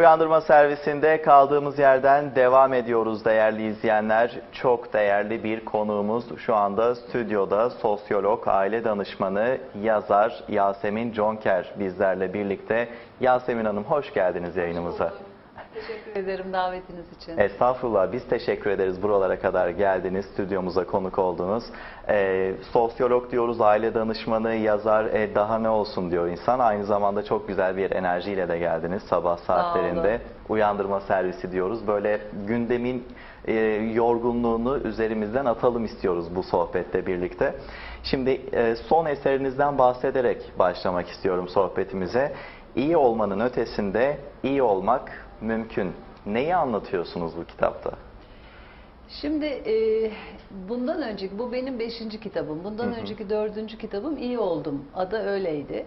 Uyandırma servisinde kaldığımız yerden devam ediyoruz değerli izleyenler. Çok değerli bir konuğumuz şu anda stüdyoda sosyolog, aile danışmanı, yazar Yasemin Conker bizlerle birlikte. Yasemin Hanım hoş geldiniz yayınımıza. Teşekkür ederim davetiniz için. Estağfurullah biz teşekkür ederiz buralara kadar geldiniz, stüdyomuza konuk oldunuz. Ee, sosyolog diyoruz, aile danışmanı, yazar, e, daha ne olsun diyor insan. Aynı zamanda çok güzel bir enerjiyle de geldiniz sabah saatlerinde. Uyandırma servisi diyoruz. Böyle gündemin e, yorgunluğunu üzerimizden atalım istiyoruz bu sohbette birlikte. Şimdi e, son eserinizden bahsederek başlamak istiyorum sohbetimize. İyi olmanın ötesinde iyi olmak mümkün. Neyi anlatıyorsunuz bu kitapta? Şimdi e, bundan önceki, bu benim beşinci kitabım. Bundan önceki dördüncü kitabım İyi Oldum. Adı öyleydi.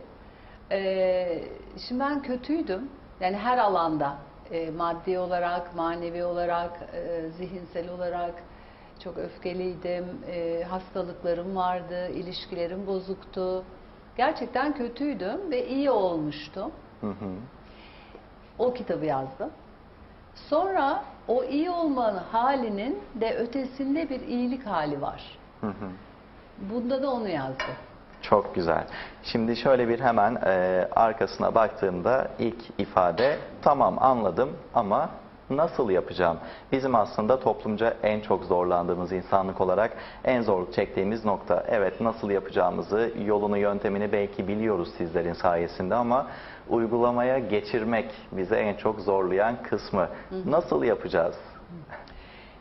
E, şimdi ben kötüydüm. Yani her alanda. E, maddi olarak, manevi olarak, e, zihinsel olarak çok öfkeliydim. E, hastalıklarım vardı, ilişkilerim bozuktu. Gerçekten kötüydüm ve iyi olmuştum. Hı hı. O kitabı yazdım. Sonra o iyi olmanın halinin de ötesinde bir iyilik hali var. Hı hı. Bunda da onu yazdım. Çok güzel. Şimdi şöyle bir hemen e, arkasına baktığımda ilk ifade tamam anladım ama nasıl yapacağım? Bizim aslında toplumca en çok zorlandığımız insanlık olarak en zorluk çektiğimiz nokta. Evet nasıl yapacağımızı, yolunu, yöntemini belki biliyoruz sizlerin sayesinde ama uygulamaya geçirmek bize en çok zorlayan kısmı. Nasıl yapacağız?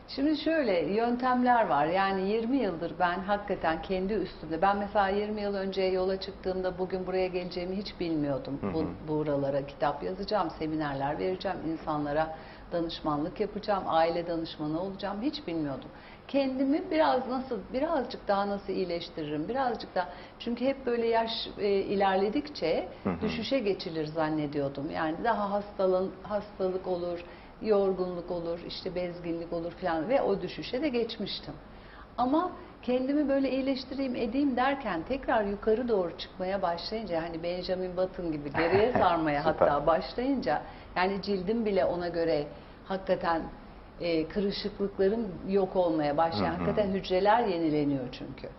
Şimdi şöyle yöntemler var. Yani 20 yıldır ben hakikaten kendi üstümde. Ben mesela 20 yıl önce yola çıktığımda bugün buraya geleceğimi hiç bilmiyordum. Bu, buralara kitap yazacağım, seminerler vereceğim, insanlara danışmanlık yapacağım, aile danışmanı olacağım hiç bilmiyordum. Kendimi biraz nasıl, birazcık daha nasıl iyileştiririm, birazcık daha çünkü hep böyle yaş e, ilerledikçe düşüşe geçilir zannediyordum. Yani daha hastalın, hastalık olur, yorgunluk olur, işte bezginlik olur falan ve o düşüşe de geçmiştim. Ama kendimi böyle iyileştireyim edeyim derken tekrar yukarı doğru çıkmaya başlayınca hani Benjamin Button gibi geriye sarmaya hatta başlayınca yani cildim bile ona göre hakikaten e, kırışıklıklarım yok olmaya başlıyor. Hakikaten hücreler yenileniyor çünkü.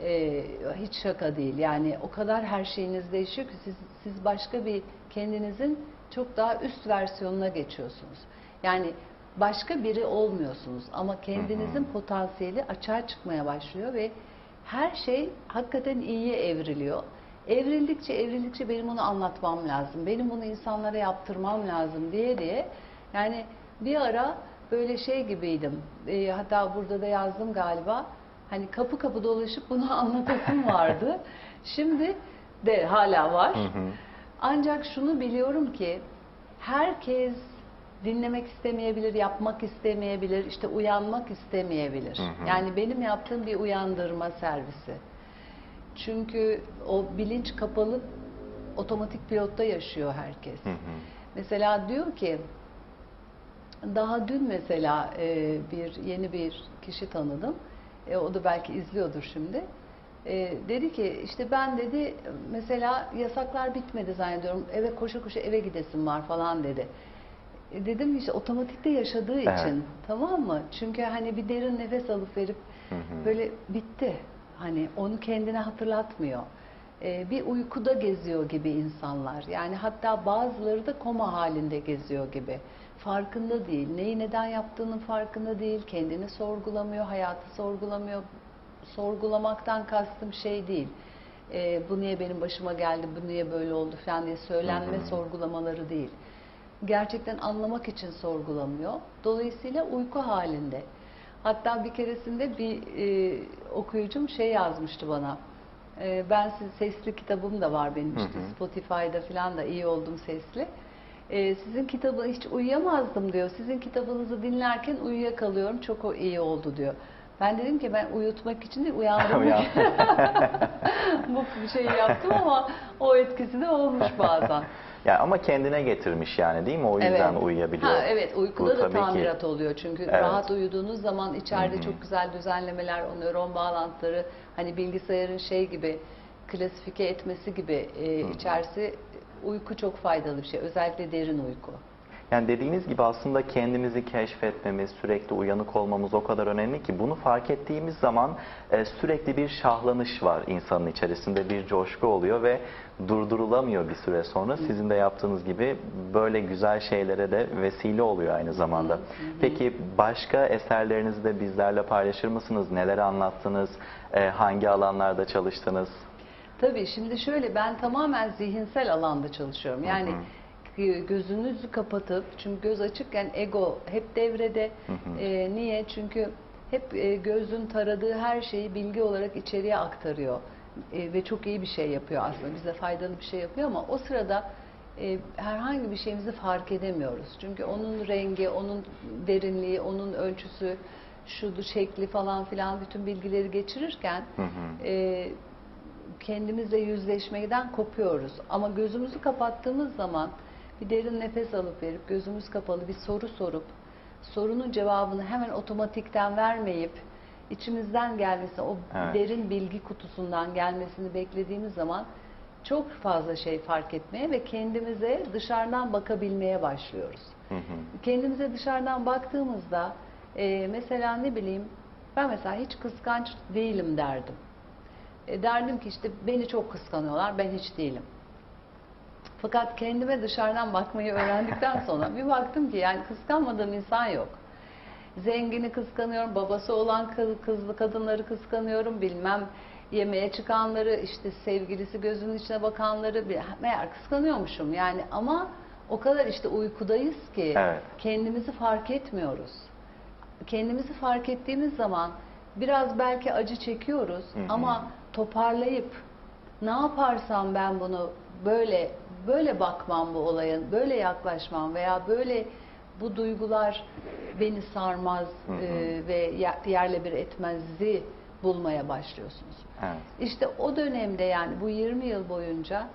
E, hiç şaka değil. Yani o kadar her şeyiniz değişiyor ki siz, siz başka bir kendinizin çok daha üst versiyonuna geçiyorsunuz. Yani başka biri olmuyorsunuz ama kendinizin potansiyeli açığa çıkmaya başlıyor ve her şey hakikaten iyiye evriliyor. Evrildikçe evrildikçe benim onu anlatmam lazım. Benim bunu insanlara yaptırmam lazım diye diye. Yani bir ara böyle şey gibiydim. E, hatta burada da yazdım galiba. Hani kapı kapı dolaşıp bunu anlatasım vardı. Şimdi de hala var. Ancak şunu biliyorum ki herkes dinlemek istemeyebilir, yapmak istemeyebilir, işte uyanmak istemeyebilir. Yani benim yaptığım bir uyandırma servisi. Çünkü o bilinç kapalı otomatik pilotta yaşıyor herkes. Mesela diyor ki daha dün mesela e, bir yeni bir kişi tanıdım. E, o da belki izliyordur şimdi. E, dedi ki işte ben dedi mesela yasaklar bitmedi zannediyorum. Eve koşa koşa eve gidesim var falan dedi. E, dedim işte otomatikte yaşadığı Evet. için tamam mı? Çünkü hani bir derin nefes alıp verip böyle bitti. Hani onu kendine hatırlatmıyor. E, bir uykuda geziyor gibi insanlar. Yani hatta bazıları da koma halinde geziyor gibi. Farkında değil. Neyi neden yaptığının farkında değil. Kendini sorgulamıyor, hayatı sorgulamıyor. Sorgulamaktan kastım şey değil. E, bu niye benim başıma geldi, bu niye böyle oldu falan diye söylenme sorgulamaları değil. Gerçekten anlamak için sorgulamıyor. Dolayısıyla uyku halinde. Hatta bir keresinde bir e, okuyucum şey yazmıştı bana. E, ben siz sesli kitabım da var benim işte Spotify'da falan da iyi oldum sesli. E, sizin kitabı hiç uyuyamazdım diyor. Sizin kitabınızı dinlerken uyuyakalıyorum. Çok o iyi oldu diyor. Ben dedim ki ben uyutmak için değil uyandırmak Uyan. bu şeyi yaptım ama o etkisi de olmuş bazen. Yani ama kendine getirmiş yani değil mi? O yüzden uyuyabiliyor. Ha, evet uykuda Bu da tabii ki- tamirat oluyor çünkü Evet. rahat uyuduğunuz zaman içeride çok güzel düzenlemeler, o nöron bağlantıları hani bilgisayarın şey gibi klasifike etmesi gibi e, içerisi uyku çok faydalı bir şey özellikle derin uyku. Yani dediğiniz gibi aslında kendimizi keşfetmemiz, sürekli uyanık olmamız o kadar önemli ki bunu fark ettiğimiz zaman e, sürekli bir şahlanış var insanın içerisinde bir coşku oluyor ve durdurulamıyor bir süre sonra. Sizin de yaptığınız gibi böyle güzel şeylere de vesile oluyor aynı zamanda. Peki başka eserlerinizi de bizlerle paylaşır mısınız? Neler anlattınız? E, hangi alanlarda çalıştınız? Tabii şimdi şöyle ben tamamen zihinsel alanda çalışıyorum. Yani gö- gözünüzü kapatıp çünkü göz açıkken ego hep devrede. Ee, niye? Çünkü hep e, gözün taradığı her şeyi bilgi olarak içeriye aktarıyor. E, ve çok iyi bir şey yapıyor aslında. Bize faydalı bir şey yapıyor ama o sırada e, herhangi bir şeyimizi fark edemiyoruz. Çünkü onun rengi, onun derinliği, onun ölçüsü, şudu şekli falan filan bütün bilgileri geçirirken e, kendimizle yüzleşmekten kopuyoruz. Ama gözümüzü kapattığımız zaman bir derin nefes alıp verip gözümüz kapalı bir soru sorup sorunun cevabını hemen otomatikten vermeyip içimizden gelmesi, o Evet. derin bilgi kutusundan gelmesini beklediğimiz zaman çok fazla şey fark etmeye ve kendimize dışarıdan bakabilmeye başlıyoruz. Hı hı. Kendimize dışarıdan baktığımızda e, mesela ne bileyim ben mesela hiç kıskanç değilim derdim. E, derdim ki işte beni çok kıskanıyorlar ben hiç değilim. Fakat kendime dışarıdan bakmayı öğrendikten sonra bir baktım ki yani kıskanmadığım insan yok. Zengini kıskanıyorum, babası olan kız, kızlı kadınları kıskanıyorum, bilmem yemeğe çıkanları, işte sevgilisi gözünün içine bakanları, bir- meğer kıskanıyormuşum yani ama o kadar işte uykudayız ki Evet. kendimizi fark etmiyoruz. Kendimizi fark ettiğimiz zaman biraz belki acı çekiyoruz Hı hı. ama toparlayıp ne yaparsam ben bunu böyle böyle bakmam bu olayın, böyle yaklaşmam veya böyle bu duygular beni sarmaz Hı hı. e, ve ye- yerle bir etmezzi bulmaya başlıyorsunuz. Evet. İşte o dönemde yani bu 20 yıl boyunca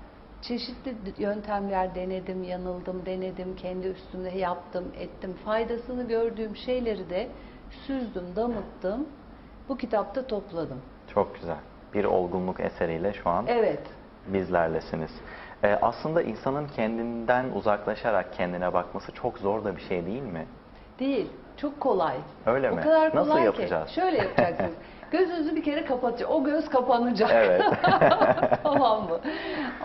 çeşitli yöntemler denedim, yanıldım, denedim, kendi üstümde yaptım, ettim. Faydasını gördüğüm şeyleri de süzdüm, damıttım. Bu kitapta topladım. Çok güzel. Bir olgunluk eseriyle şu an Evet. bizlerlesiniz. Ee, aslında insanın kendinden uzaklaşarak kendine bakması çok zor da bir şey değil mi? Değil. Çok kolay. Öyle o mi? kadar Nasıl kolay yapacağız? ki. Şöyle yapacaksınız. Gözünüzü bir kere kapatacak. O göz kapanacak. Evet. tamam mı?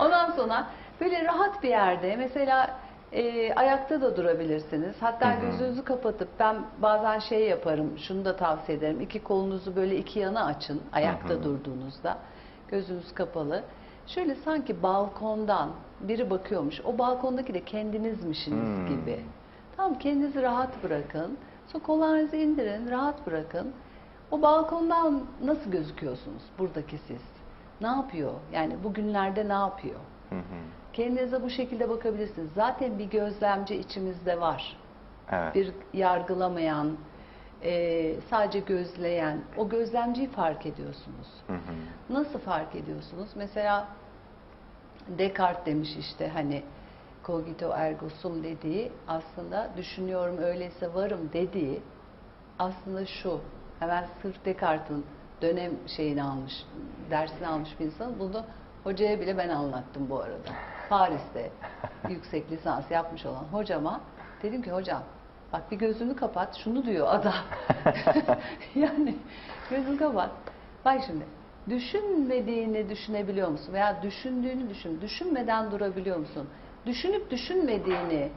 Ondan sonra böyle rahat bir yerde mesela e, ayakta da durabilirsiniz. Hatta Hı hı. gözünüzü kapatıp ben bazen şey yaparım. Şunu da tavsiye ederim. İki kolunuzu böyle iki yana açın ayakta Hı hı. durduğunuzda. Gözünüz kapalı. Şöyle sanki balkondan biri bakıyormuş. O balkondaki de kendinizmişsiniz Hmm. gibi. Tamam kendinizi rahat bırakın. Sonra kollarınızı indirin, rahat bırakın. O balkondan nasıl gözüküyorsunuz buradaki siz? Ne yapıyor? Yani bugünlerde ne yapıyor? Hı hı. Kendinize bu şekilde bakabilirsiniz. Zaten bir gözlemci içimizde var. evet. Bir yargılamayan, e, sadece gözleyen. O gözlemciyi fark ediyorsunuz. Hı hı. Nasıl fark ediyorsunuz? Mesela Descartes demiş işte hani cogito ergo sum dediği aslında düşünüyorum öyleyse varım dediği aslında şu hemen sırf Descartes'in dönem şeyini almış dersini almış bir insan bunu hocaya bile ben anlattım bu arada Paris'te yüksek lisans yapmış olan hocama dedim ki hocam bak bir gözünü kapat şunu diyor adam yani gözünü kapat bak şimdi düşünmediğini düşünebiliyor musun veya düşündüğünü düşün düşünmeden durabiliyor musun düşünüp düşünmediğini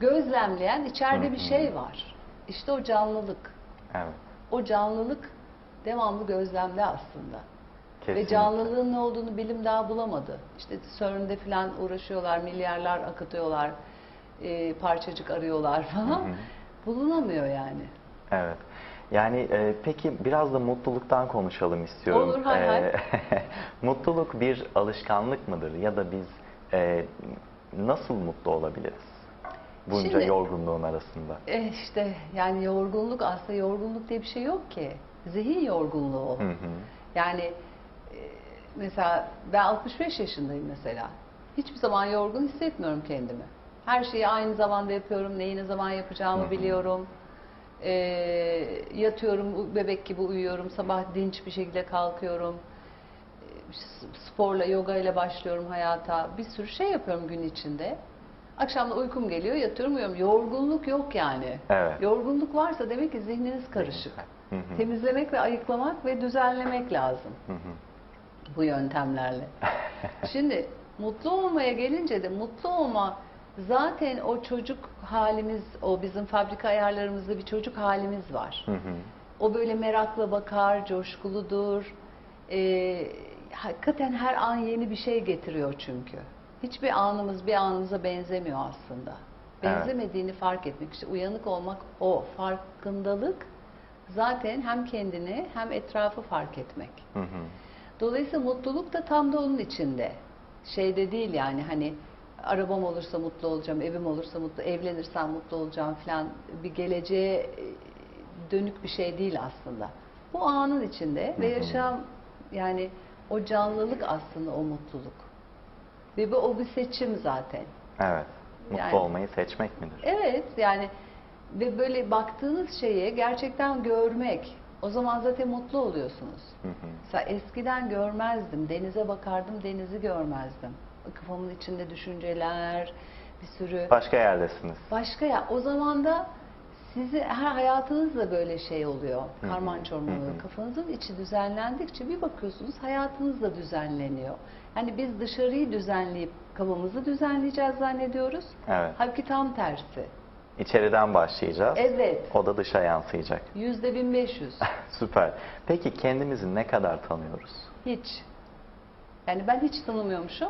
gözlemleyen içeride bir şey var işte o canlılık Evet. o canlılık devamlı gözlemde aslında. Ve Kesinlikle. canlılığın ne olduğunu bilim daha bulamadı. İşte CERN'de falan uğraşıyorlar, milyarlar akıtıyorlar, e, parçacık arıyorlar falan. Hı hı. Bulunamıyor yani. Evet. Yani e, peki biraz da mutluluktan konuşalım istiyorum. Olur, hay hay. E, mutluluk bir alışkanlık mıdır ya da biz e, nasıl mutlu olabiliriz? Bunca Şimdi- yorgunluğun arasında. E işte yani yorgunluk aslında yorgunluk diye bir şey yok ki. Zihin yorgunluğu. Hı hı. Yani e, mesela ben 65 yaşındayım mesela. Hiçbir zaman yorgun hissetmiyorum kendimi. Her şeyi aynı zamanda yapıyorum. Neyi ne zaman yapacağımı biliyorum. E, yatıyorum, bebek gibi uyuyorum. Sabah dinç bir şekilde kalkıyorum. E, s- Sporla, yoga ile başlıyorum hayata. Bir sürü şey yapıyorum gün içinde. Akşam da uykum geliyor, yatıyorum, uyuyorum. Yorgunluk yok yani. Evet. Yorgunluk varsa demek ki zihniniz karışık. Hı hı. Temizlemek ve ayıklamak ve düzenlemek lazım Hı hı. bu yöntemlerle. Şimdi mutlu olmaya gelince de mutlu olma zaten o çocuk halimiz, o bizim fabrika ayarlarımızda bir çocuk halimiz var. Hı hı. O böyle merakla bakar, coşkuludur. Ee, hakikaten her an yeni bir şey getiriyor çünkü. Hiçbir anımız bir anımıza benzemiyor aslında. Evet. Benzemediğini fark etmek, işte uyanık olmak o farkındalık zaten hem kendini hem etrafı fark etmek. Hı hı. Dolayısıyla mutluluk da tam da onun içinde. Şeyde değil yani hani arabam olursa mutlu olacağım, evim olursa mutlu, evlenirsem mutlu olacağım falan bir geleceğe e, dönük bir şey değil aslında. Bu anın içinde ve yaşam yani o canlılık aslında o mutluluk. Ve bu o bir seçim zaten. Evet. Mutlu Yani- olmayı seçmek midir? Evet yani ve böyle baktığınız şeye gerçekten görmek o zaman zaten mutlu oluyorsunuz. Hı hı. Mesela eskiden görmezdim. Denize bakardım, denizi görmezdim. Kafamın içinde düşünceler, bir sürü Başka yerdesiniz. başka ya. O zaman da sizi her hayatınızda böyle şey oluyor. Karman çorman oluyor. Kafanızın içi düzenlendikçe bir bakıyorsunuz hayatınız da düzenleniyor. Yani biz dışarıyı düzenleyip kafamızı düzenleyeceğiz zannediyoruz. Evet. Halbuki tam tersi. İçeriden başlayacağız. Evet. O da dışa yansıyacak. Yüzde 1500. Süper. Peki kendimizi ne kadar tanıyoruz? Hiç. Yani ben hiç tanımıyormuşum.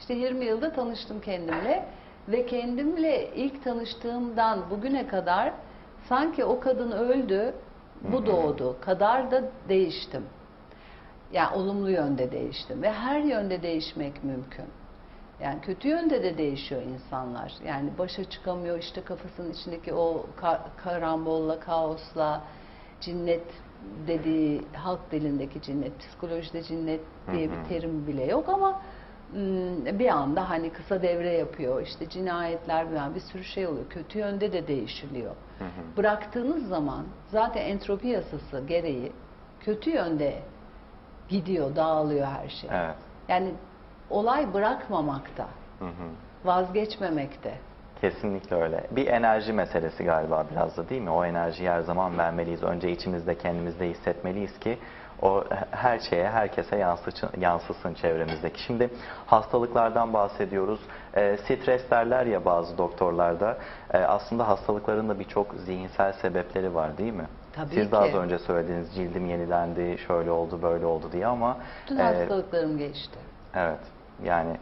İşte 20 yılda tanıştım kendimle ve kendimle ilk tanıştığımdan bugüne kadar sanki o kadın öldü, bu doğdu kadar da değiştim. Yani olumlu yönde değiştim ve her yönde değişmek mümkün. Yani kötü yönde de değişiyor insanlar. Yani başa çıkamıyor işte kafasının içindeki o ka- karambolla, kaosla, cinnet dediği halk dilindeki cinnet, psikolojide cinnet diye bir terim bile yok ama bir anda hani kısa devre yapıyor. işte cinayetler bir, bir sürü şey oluyor. Kötü yönde de değişiliyor. Hı hı. Bıraktığınız zaman zaten entropi yasası gereği kötü yönde gidiyor, dağılıyor her şey. Evet. Yani olay bırakmamakta, Hı hı. vazgeçmemekte. Kesinlikle öyle. Bir enerji meselesi galiba biraz da değil mi? O enerjiyi her zaman vermeliyiz. Önce içimizde kendimizde hissetmeliyiz ki o her şeye, herkese yansıçın, yansısın çevremizdeki. Şimdi hastalıklardan bahsediyoruz. E, stres derler ya bazı doktorlarda. E, aslında hastalıkların da birçok zihinsel sebepleri var değil mi? Tabii Siz ki. de az önce söylediniz cildim yenilendi, şöyle oldu, böyle oldu diye ama Bütün e, hastalıklarım geçti. Evet. Yani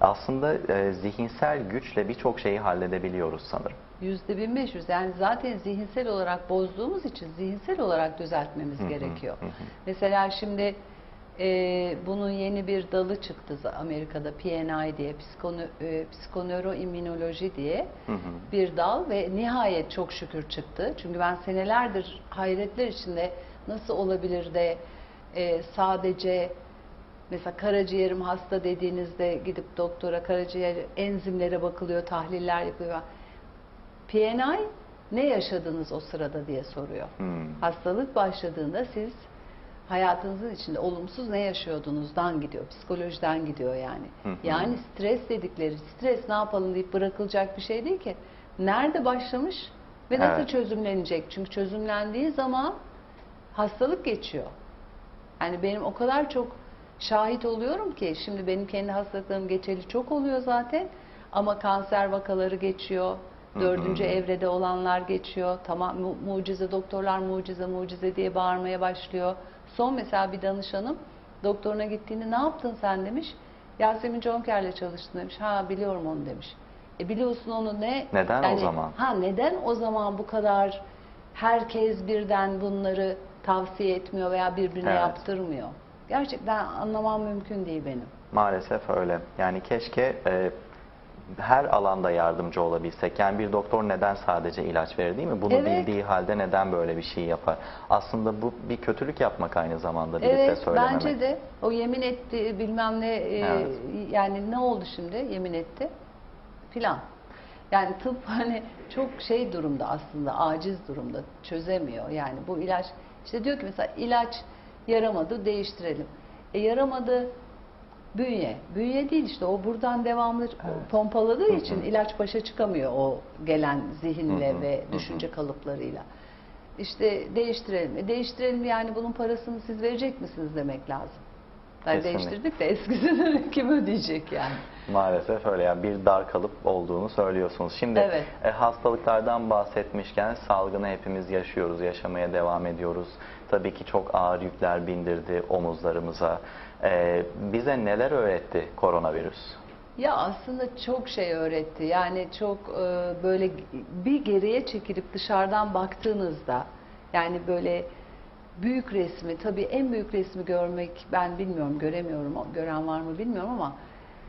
aslında e, zihinsel güçle birçok şeyi halledebiliyoruz sanırım. Yüzde 1500 yani zaten zihinsel olarak bozduğumuz için zihinsel olarak düzeltmemiz Hı hı, gerekiyor. hı. Mesela şimdi e, bunun yeni bir dalı çıktı Amerika'da PNI diye psikono, e, psikonöroimmünoloji diye Hı hı. bir dal ve nihayet çok şükür çıktı. Çünkü ben senelerdir hayretler içinde nasıl olabilir de e, sadece mesela karaciğerim hasta dediğinizde gidip doktora karaciğer enzimlere bakılıyor, tahliller yapıyor. PNI ne yaşadınız o sırada diye soruyor. Hmm. Hastalık başladığında siz hayatınızın içinde olumsuz ne yaşıyordunuzdan gidiyor, psikolojiden gidiyor yani. Hı hı. Yani stres dedikleri, stres ne yapalım deyip bırakılacak bir şey değil ki. Nerede başlamış ve nasıl Evet. çözümlenecek? Çünkü çözümlendiği zaman hastalık geçiyor. Yani benim o kadar çok şahit oluyorum ki şimdi benim kendi hastalıklarım geçeli çok oluyor zaten ama kanser vakaları geçiyor. Dördüncü evrede olanlar geçiyor. Tamam mu- mucize doktorlar mucize mucize diye bağırmaya başlıyor. Son mesela bir danışanım doktoruna gittiğinde ne yaptın sen demiş. Yasemin Conker'le çalıştım demiş. Ha biliyorum onu demiş. E biliyorsun onu ne? Neden o zaman? Ha neden o zaman bu kadar herkes birden bunları tavsiye etmiyor veya birbirine Evet. yaptırmıyor? Gerçekten anlamam mümkün değil benim. Maalesef öyle. Yani keşke e, her alanda yardımcı olabilsek. Yani bir doktor neden sadece ilaç verir değil mi? Bunu Evet. bildiği halde neden böyle bir şey yapar? Aslında bu bir kötülük yapmak aynı zamanda bilip de Evet söylememek. bence de o yemin etti bilmem ne e, Evet. yani ne oldu şimdi yemin etti filan. Yani tıp hani çok şey durumda aslında aciz durumda çözemiyor yani bu ilaç işte diyor ki mesela ilaç yaramadı değiştirelim. E yaramadı Bünye. Bünye değil işte o buradan devamlı pompaladığı için ilaç başa çıkamıyor o gelen zihinle Hı hı, ve hı hı. düşünce kalıplarıyla. İşte değiştirelim. E, değiştirelim yani bunun parasını siz verecek misiniz demek lazım. Yani değiştirdik de eskisini kim ödeyecek yani? Maalesef öyle yani bir dar kalıp olduğunu söylüyorsunuz. Şimdi Evet. e, hastalıklardan bahsetmişken salgını hepimiz yaşıyoruz, yaşamaya devam ediyoruz. Tabii ki çok ağır yükler bindirdi omuzlarımıza. E, bize neler öğretti koronavirüs? Ya aslında çok şey öğretti. Yani çok e, böyle bir geriye çekilip dışarıdan baktığınızda yani böyle büyük resmi tabii en büyük resmi görmek ben bilmiyorum göremiyorum gören var mı bilmiyorum ama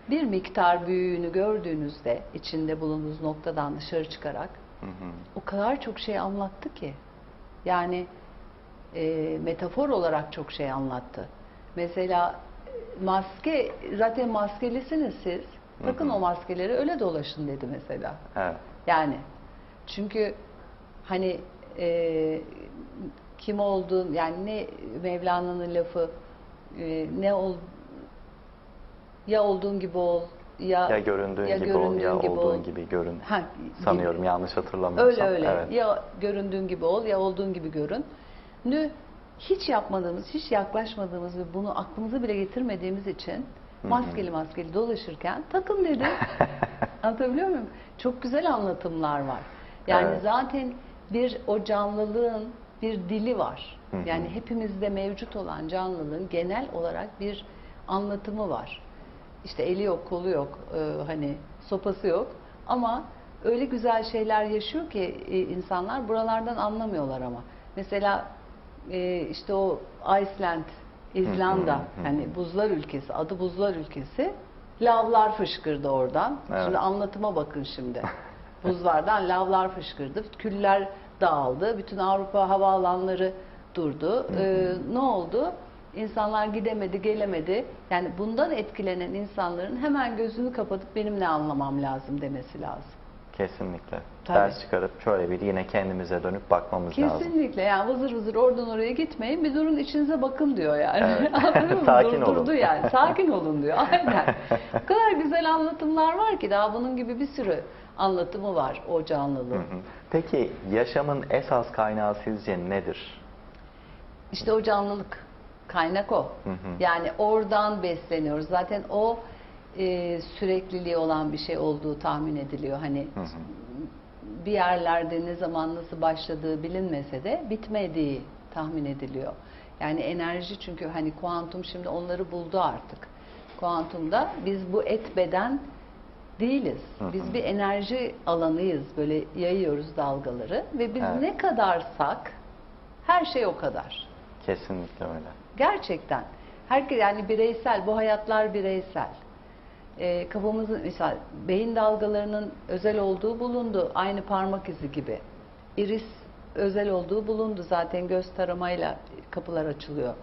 bir miktar büyüğünü gördüğünüzde içinde bulunduğunuz noktadan dışarı çıkarak Hı hı. o kadar çok şey anlattı ki. Yani e, metafor olarak çok şey anlattı. Mesela e, maske, zaten maskelisiniz siz. Takın o maskeleri öyle dolaşın dedi mesela. Evet. Yani çünkü hani e, kim olduğun yani ne Mevlana'nın lafı e, ne ol ya olduğun gibi ol ya Ya göründüğün ya gibi ol göründüğün ya gibi olduğun ol. gibi görün. Ha, Sanıyorum yanlış hatırlamıyorsam. Öyle öyle. Evet. Ya göründüğün gibi ol ya olduğun gibi görün. Nü hiç yapmadığımız, hiç yaklaşmadığımız ve bunu aklımıza bile getirmediğimiz için maskeli maskeli dolaşırken takın dedi. Anlatabiliyor muyum? Çok güzel anlatımlar var. Yani Evet. zaten bir o canlılığın bir dili var. Yani hepimizde mevcut olan canlılığın genel olarak bir anlatımı var. İşte eli yok, kolu yok, e, hani sopası yok. Ama öyle güzel şeyler yaşıyor ki e, insanlar buralardan anlamıyorlar ama. Mesela e, işte o Iceland, İzlanda, hani buzlar ülkesi, adı buzlar ülkesi. Lavlar fışkırdı oradan. Evet. Şimdi anlatıma bakın şimdi. Buzlardan lavlar fışkırdı, küller dağıldı, bütün Avrupa havaalanları durdu. Ee, ne oldu? İnsanlar gidemedi, gelemedi. Yani bundan etkilenen insanların hemen gözünü kapatıp benim ne anlamam lazım demesi lazım. Kesinlikle. Tabii. Ders çıkarıp şöyle bir yine kendimize dönüp bakmamız lazım. Kesinlikle yani vızır vızır oradan oraya gitmeyin bir durun içinize bakın diyor yani. Evet. Sakin Durdurdu olun. yani. Sakin olun diyor. Aynen. o kadar güzel anlatımlar var ki daha bunun gibi bir sürü anlatımı var o canlılığın. Hı hı. Peki yaşamın esas kaynağı sizce nedir? İşte o canlılık. Kaynak o. Hı hı. Yani oradan besleniyoruz. Zaten o e, sürekliliği olan bir şey olduğu tahmin ediliyor. Hani Hı hı. Bir yerlerde ne zaman nasıl başladığı bilinmese de bitmediği tahmin ediliyor. Yani enerji çünkü hani kuantum şimdi onları buldu artık. Kuantumda biz bu et beden değiliz. Biz bir enerji alanıyız. Böyle yayıyoruz dalgaları ve biz Evet. ne kadarsak her şey o kadar. Kesinlikle öyle. Gerçekten. Herkes yani bireysel, bu hayatlar bireysel. Ee, kafamızın mesela beyin dalgalarının özel olduğu bulundu. Aynı parmak izi gibi. Iris özel olduğu bulundu. Zaten göz taramayla kapılar açılıyor.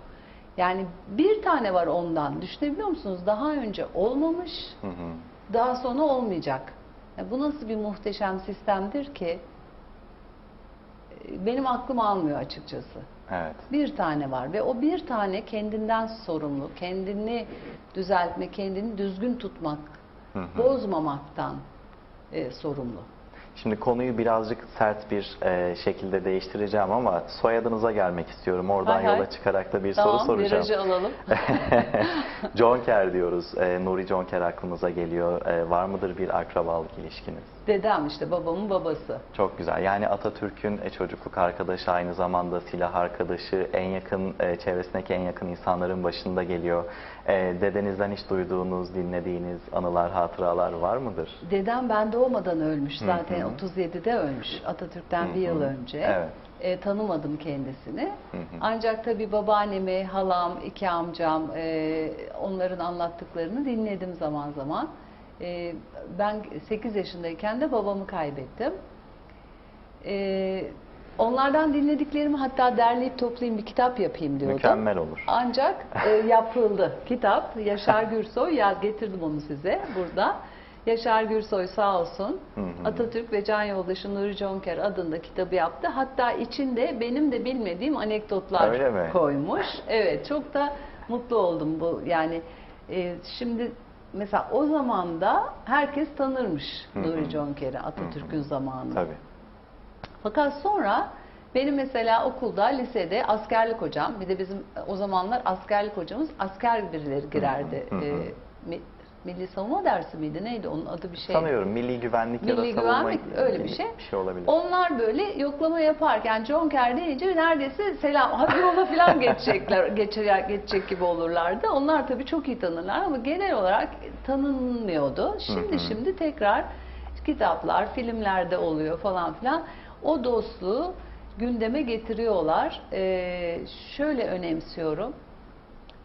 Yani bir tane var ondan. Düşünebiliyor musunuz? Daha önce olmamış, Hı hı. daha sonra olmayacak. Ya bu nasıl bir muhteşem sistemdir ki? Benim aklım almıyor açıkçası. Evet. Bir tane var ve o bir tane kendinden sorumlu, kendini düzeltme, kendini düzgün tutmak, Hı hı. bozmamaktan e, sorumlu. Şimdi konuyu birazcık sert bir e, şekilde değiştireceğim ama soyadınıza gelmek istiyorum. Oradan Hay hay. yola çıkarak da bir tamam, soru soracağım. virajı alalım. Jonker diyoruz. E, Nuri Jonker aklımıza geliyor. E, var mıdır bir akrabalık ilişkiniz? Dedem işte babamın babası. Çok güzel. Yani Atatürk'ün e, çocukluk arkadaşı aynı zamanda silah arkadaşı, en yakın e, çevresindeki en yakın insanların başında geliyor. E, dedenizden hiç duyduğunuz, dinlediğiniz anılar, hatıralar var mıdır? Dedem ben doğmadan ölmüş Hı zaten. hı. 37'de ölmüş. Atatürk'ten Hı bir yıl hı. önce. Evet. E, tanımadım kendisini. Hı hı. Ancak tabii babaannemi, halam, iki amcam e, onların anlattıklarını dinledim zaman zaman. E, ben 8 yaşındayken de babamı kaybettim. E, onlardan dinlediklerimi hatta derleyip toplayayım bir kitap yapayım diyordum. Mükemmel olur. Ancak e, yapıldı kitap. Yaşar Gürsoy yaz getirdim onu size burada. Yaşar Gürsoy sağ olsun Hı hı. Atatürk ve Can Yoldaşı Nuri Jonker adında kitabı yaptı. Hatta içinde benim de bilmediğim anekdotlar Öyle mi? koymuş. Evet çok da mutlu oldum bu yani E, şimdi mesela o zaman da herkes tanırmış Hı hı. Nuri Jonker'i Atatürk'ün zamanında. Tabii. Fakat sonra benim mesela okulda, lisede askerlik hocam, bir de bizim e, o zamanlar askerlik hocamız asker birileri girerdi. Hı hı, mi- Milli Savunma dersi miydi? Neydi onun adı bir şey? Sanıyorum milli güvenlik ya da Milli savunma güvenlik öyle bir şey. bir şey olabilir. Onlar böyle yoklama yaparken John Kerr deyince neredeyse selam hadi yola falan geçecekler, geçer, geçecek gibi olurlardı. Onlar tabii çok iyi tanırlar ama genel olarak tanınmıyordu. Şimdi Hı hı. şimdi tekrar kitaplar, filmlerde oluyor falan filan. O dostluğu gündeme getiriyorlar. Ee, şöyle önemsiyorum.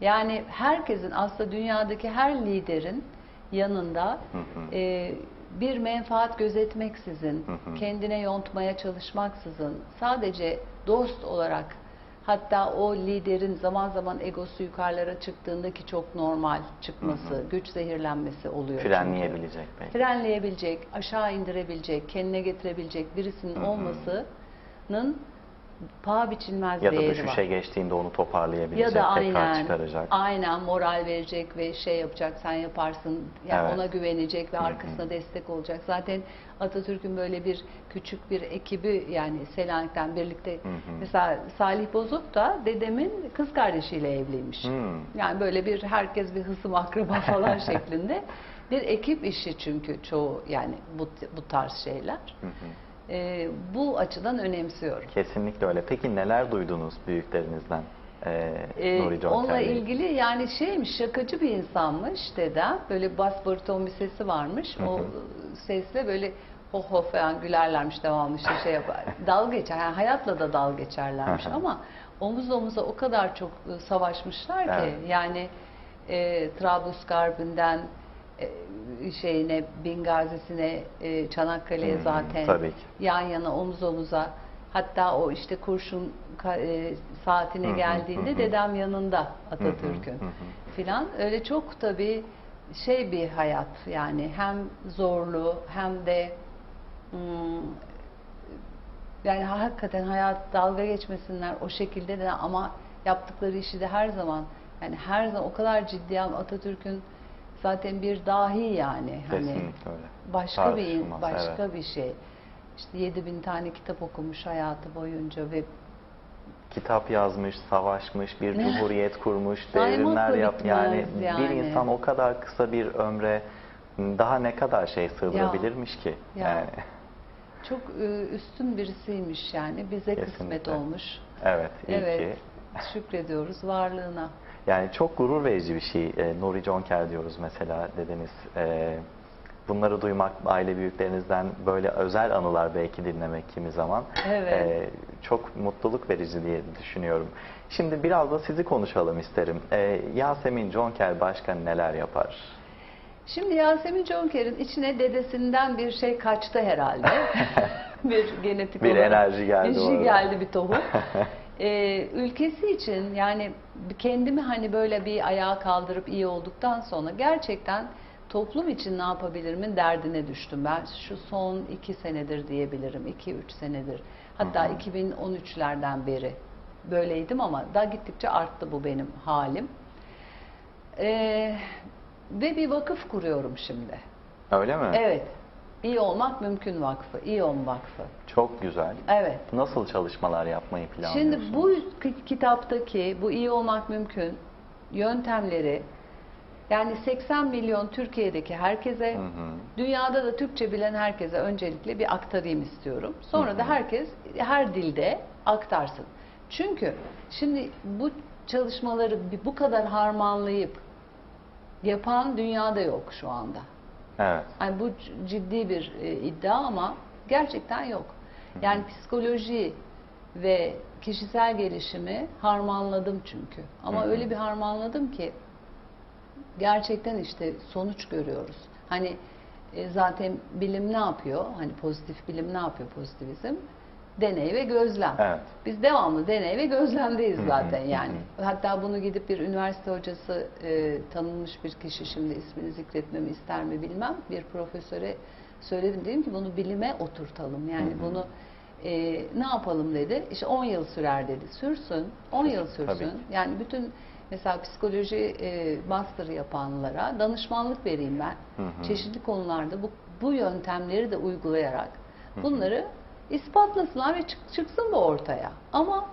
Yani herkesin aslında dünyadaki her liderin yanında Hı hı. e, bir menfaat gözetmeksizin, Hı hı. kendine yontmaya çalışmaksızın, sadece dost olarak hatta o liderin zaman zaman egosu yukarılara çıktığında ki çok normal çıkması, güç zehirlenmesi oluyor. çünkü. Frenleyebilecek belki. Frenleyebilecek, aşağı indirebilecek, kendine getirebilecek birisinin Hı hı. olmasının paha biçilmez Ya da değeri düşüşe var. geçtiğinde onu toparlayabilecek, Ya da tekrar aynen, çıkaracak. aynen moral verecek ve şey yapacak, sen yaparsın. Yani Evet. ona güvenecek ve Hı hı. arkasına destek olacak. Zaten Atatürk'ün böyle bir küçük bir ekibi yani Selanik'ten birlikte Hı hı. mesela Salih Bozuk da dedemin kız kardeşiyle evliymiş. Yani böyle bir herkes bir hısım akraba falan şeklinde bir ekip işi çünkü çoğu yani bu bu tarz şeyler. Hı hı. Ee, bu açıdan önemsiyorum. Kesinlikle öyle. Peki neler duydunuz büyüklerinizden? Ee, Ee, Nuri onunla Bey? ilgili yani şeymiş şakacı bir insanmış dedem. Böyle bas bariton bir sesi varmış. Hı O sesle böyle ho ho falan gülerlermiş devamlı işte şey yapar. dalga geçer. Yani hayatla da dalga geçerlermiş ama omuz omuza o kadar çok e, savaşmışlar ki Evet. yani e, Trablusgarp'ından e, şeyine Bingazi'sine e, Çanakkale'ye Hmm, zaten tabii ki. yan yana omuz omuza. Hatta o işte kurşun e, saatine geldiğinde dedem yanında Atatürk'ün filan. Öyle çok tabii şey bir hayat yani. Hem zorlu hem de hmm, yani hakikaten hayat dalga geçmesinler o şekilde de ama yaptıkları işi de her zaman yani her zaman o kadar ciddi Atatürk'ün zaten bir dahi yani hani Kesinlikle öyle. başka bir Tartışılmaz, başka evet. bir şey. İşte 7000 tane kitap okumuş hayatı boyunca ve Kitap yazmış, savaşmış, bir cumhuriyet kurmuş, devrimler yap. bitmez Yani, bir yani. insan o kadar kısa bir ömre daha ne kadar şey sığdırabilirmiş ki? Ya. Yani çok e, üstün birisiymiş yani bize kısmet Kesinlikle. olmuş. evet, iyi evet. ki. Şükrediyoruz varlığına. Yani çok gurur verici bir şey. E, Nuri Jonker diyoruz mesela dediniz. E, bunları duymak aile büyüklerinizden böyle özel anılar belki dinlemek kimi zaman Evet. e, çok mutluluk verici diye düşünüyorum. Şimdi biraz da sizi konuşalım isterim. E, Yasemin Jonker Başkan neler yapar? Şimdi Yasemin Jonker'in içine dedesinden bir şey kaçtı herhalde. bir genetik Bir olarak. enerji geldi Bir şey geldi bir tohum. Ee, ülkesi için yani kendimi hani böyle bir ayağa kaldırıp iyi olduktan sonra gerçekten toplum için ne yapabilirimin derdine düştüm. Ben şu son iki senedir diyebilirim. iki üç senedir. Hatta Hı hı. 2013'lerden beri böyleydim ama daha gittikçe arttı bu benim halim. Ee, ve bir vakıf kuruyorum şimdi. Öyle mi? Evet. İyi olmak mümkün vakfı. İyi olm vakfı. Çok güzel. Evet. Nasıl çalışmalar yapmayı planlıyorsunuz? Şimdi bu ki- kitaptaki bu iyi olmak mümkün yöntemleri yani 80 milyon Türkiye'deki herkese, Hı hı. dünyada da Türkçe bilen herkese öncelikle bir aktarayım istiyorum. Sonra Hı da hı. herkes her dilde aktarsın. Çünkü şimdi bu çalışmaları bu kadar harmanlayıp yapan dünyada yok şu anda. Evet. Yani bu ciddi bir e, iddia ama gerçekten yok. Yani psikoloji ve kişisel gelişimi harmanladım çünkü. Ama Hı hı. öyle bir harmanladım ki gerçekten işte sonuç görüyoruz. Hani e, zaten bilim ne yapıyor? Hani pozitif bilim ne yapıyor pozitivizm? Deney ve gözlem. Evet. Biz devamlı deney ve gözlemdeyiz zaten yani. Hatta bunu gidip bir üniversite hocası e, tanınmış bir kişi şimdi ismini zikretmemi ister mi bilmem bir profesöre söyledim. Dedim ki bunu bilime oturtalım. Yani bunu e, ne yapalım? dedi. İşte 10 yıl sürer. dedi. Sürsün 10 yıl sürsün. Tabii yani bütün Mesela psikoloji e, master yapanlara danışmanlık vereyim ben. Çeşitli konularda bu, bu yöntemleri de uygulayarak bunları ispatlasınlar ve çık- çıksın bu ortaya. Ama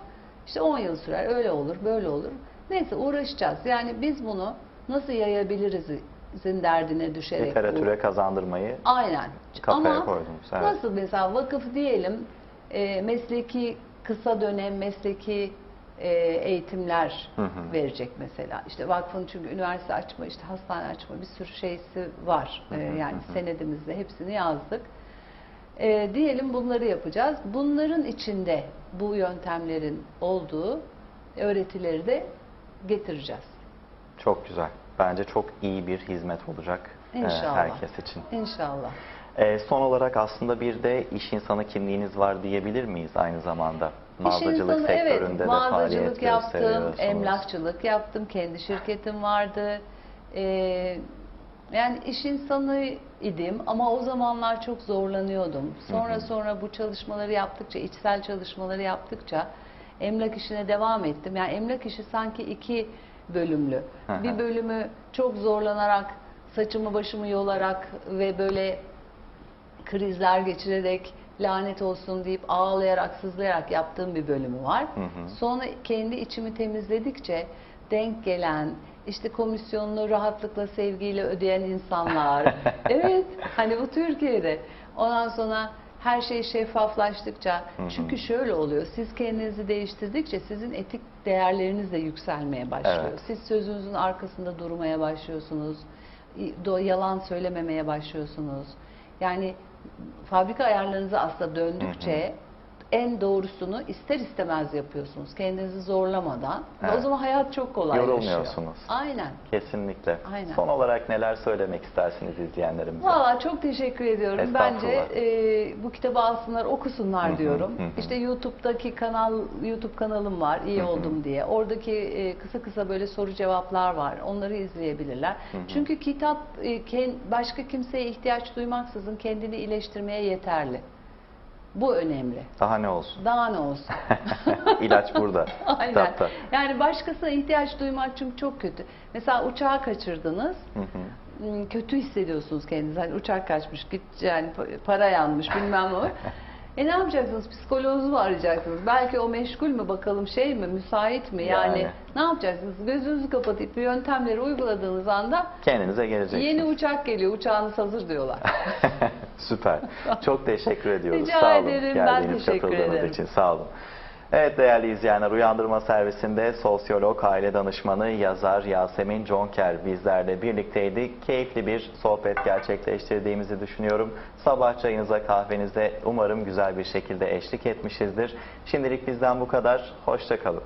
işte 10 yıl sürer, öyle olur, böyle olur. Neyse uğraşacağız. Yani biz bunu nasıl yayabiliriz zin derdine düşerek. bu- Literatüre kazandırmayı Aynen. Kafaya Ama koydunuz, evet. nasıl mesela vakıf diyelim e, mesleki kısa dönem mesleki e, eğitimler Hı hı. verecek mesela. İşte vakfın çünkü üniversite açma, işte hastane açma bir sürü şeysi var. E, yani senedimizde hepsini yazdık. E, diyelim bunları yapacağız. Bunların içinde bu yöntemlerin olduğu öğretileri de getireceğiz. çok güzel. Bence çok iyi bir hizmet olacak e, İnşallah. herkes için. İnşallah. E, son olarak aslında bir de iş insanı kimliğiniz var diyebilir miyiz aynı zamanda? Mağazacılık İş insanı, sektöründe evet, de mağazacılık yaptım, emlakçılık yaptım, kendi şirketim vardı. Ee, yani iş insanı idim ama o zamanlar çok zorlanıyordum. Sonra sonra bu çalışmaları yaptıkça, içsel çalışmaları yaptıkça emlak işine devam ettim. Yani emlak işi sanki iki bölümlü. Hı hı. Bir bölümü çok zorlanarak, saçımı başımı yolarak ve böyle krizler geçirerek lanet olsun deyip ağlayarak sızlayarak yaptığım bir bölümü var. hı. Sonra kendi içimi temizledikçe denk gelen işte komisyonunu rahatlıkla sevgiyle ödeyen insanlar. evet hani bu Türkiye'de. Ondan sonra her şey şeffaflaştıkça çünkü şöyle oluyor siz kendinizi değiştirdikçe sizin etik değerleriniz de yükselmeye başlıyor. Evet. Siz sözünüzün arkasında durmaya başlıyorsunuz. Yalan söylememeye başlıyorsunuz. Yani fabrika ayarlarınıza aslında döndükçe en doğrusunu ister istemez yapıyorsunuz. Kendinizi zorlamadan. Ve Evet. O zaman hayat çok kolaylaşıyor. Yorulmuyorsunuz. Aynen. Kesinlikle. Aynen. Son olarak neler söylemek istersiniz izleyenlerimize? Valla çok teşekkür ediyorum. Bence e, bu kitabı alsınlar, okusunlar diyorum. hı hı. İşte YouTube'daki kanal, YouTube kanalım var, iyi oldum diye. Oradaki e, kısa kısa böyle soru cevaplar var. Onları izleyebilirler. Çünkü kitap e, başka kimseye ihtiyaç duymaksızın kendini iyileştirmeye yeterli. Bu önemli. Daha ne olsun? Daha ne olsun? İlaç burada. Aynen. Kitapta. Yani başkasına ihtiyaç duymak çünkü çok kötü. Mesela uçağı kaçırdınız. Hı hı. Hmm, kötü hissediyorsunuz kendinizi. Hani uçak kaçmış, git yani pa- para yanmış bilmem ne. E ne yapacaksınız? Psikoloğunuzu mu arayacaksınız? Belki o meşgul mü bakalım şey mi, müsait mi? Yani, Yani. ne yapacaksınız? Gözünüzü kapatıp bu yöntemleri uyguladığınız anda Kendinize geleceksiniz. yeni uçak geliyor, uçağınız hazır diyorlar. Süper. Çok teşekkür ediyoruz. Rica sağ olun. ederim. Ben Geldiğiniz, teşekkür katıldığınız ederim. için sağ olun. Evet değerli izleyenler, Uyandırma Servisinde sosyolog, aile danışmanı, yazar Yasemin Conker bizlerle birlikteydi. Keyifli bir sohbet gerçekleştirdiğimizi düşünüyorum. Sabah çayınıza, kahvenize umarım güzel bir şekilde eşlik etmişizdir. Şimdilik bizden bu kadar. Hoşçakalın.